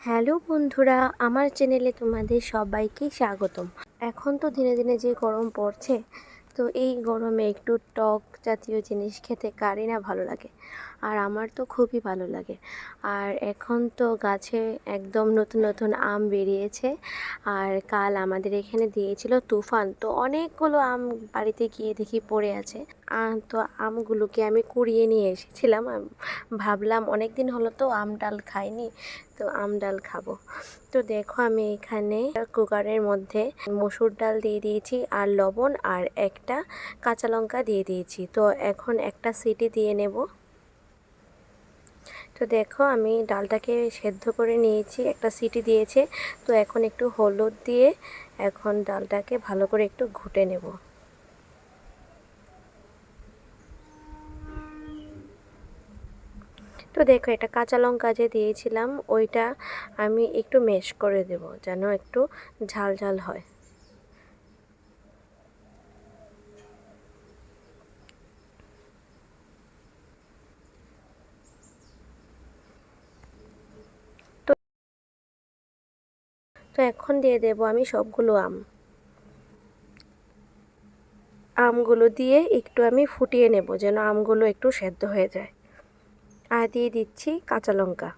Hello বন্ধুরা, আমার চ্যানেলে তোমাদের সবাইকে স্বাগতম। এখন তো দিনে দিনে যে গরম পড়ছে, তো এই গরমে একটু টক জাতীয় জিনিস খেতে কারই না ভালো লাগে। আর আমার তো খুবই ভালো লাগে। আর এখন তো গাছে একদম নতুন নতুন আম বেরিয়েছে। আর কাল আমাদের এখানে দিয়েছিল তুফান, তো অনেকগুলো আম বাড়িতে গিয়ে দেখি পড়ে আছে। তো আমগুলোকে আমি কুড়িয়ে নিয়ে এসেছিলাম। ভাবলাম অনেক দিন হলো তো আম ডাল খাইনি, তো আম ডাল খাব। তো দেখো আমি এখানে কুকারের মধ্যে মসুর ডাল দিয়ে দিয়েছি, আর লবণ, আর একটা কাঁচা লঙ্কা দিয়ে দিয়েছি। তো এখন একটা সিটি দিয়ে নেব। তো দেখো আমি ডালটাকে সেদ্ধ করে নিয়েছি, একটা সিটি দিয়েছে। তো এখন একটু হলুদ দিয়ে এখন ডালটাকে ভালো করে একটু ঘুটে নেব। তো দেখো এটা কাঁচা লঙ্কা যে দিয়েছিলাম, ওইটা আমি একটু মেশ করে দেব যেন একটু ঝাল ঝাল হয়। তো এখন দিয়ে দেব আমি সবগুলো আম। আমগুলো দিয়ে একটু আমি ফুটিয়ে নেব যেন আমগুলো একটু সেদ্ধ হয়ে যায়। আর দিয়ে দিচ্ছি কাঁচা লঙ্কা।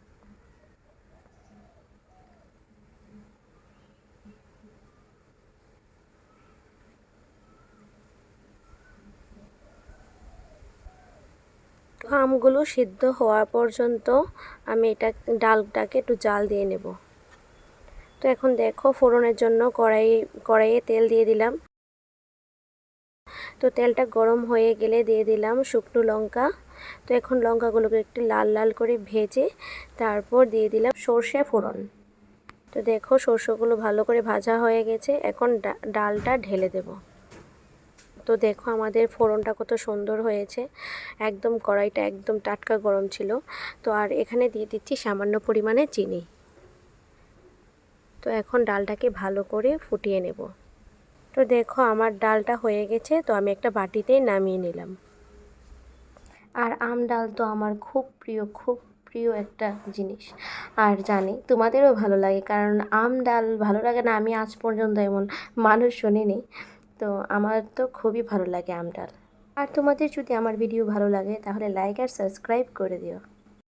আমগুলো সিদ্ধ হওয়া পর্যন্ত আমি এটা ডালটাকে একটু জাল দিয়ে নেব। তো এখন দেখো ফোড়নের জন্য কড়াই, কড়াইয়ে তেল দিয়ে দিলাম। তো তেলটা গরম হয়ে গেলে দিয়ে দিলাম শুকনো লঙ্কা। তো এখন লঙ্কাগুলোকে একটু লাল লাল করে ভেজে তারপর দিয়ে দিলাম সর্ষে ফোড়ন। তো দেখো সর্ষেগুলো ভালো করে ভাজা হয়ে গেছে, এখন ডালটা ঢেলে দেব। তো দেখো আমাদের ফোড়নটা কত সুন্দর হয়েছে, একদম কড়াইটা একদম টাটকা গরম ছিল। তো আর এখানে দিয়ে দিচ্ছি সামান্য পরিমাণে চিনি। তো এখন ডালটাকে ভালো করে ফুটিয়ে নেব। তো দেখো আমার ডালটা হয়ে গেছে, তো আমি একটা বাটিতে নামিয়ে নিলাম। আর আম ডাল তো আমার খুব প্রিয় খুব প্রিয় একটা জিনিস। আর জানি, তোমাদেরও ভালো লাগে, কারণ আম ডাল ভালো লাগে না, আমি আজ পর্যন্ত এমন মানুষ শুনিনি। তো আমার তো খুবই ভালো লাগে আম ডাল। আর তোমাদের যদি আমার ভিডিও ভালো লাগে, তাহলে লাইক আর সাবস্ক্রাইব করে দিও।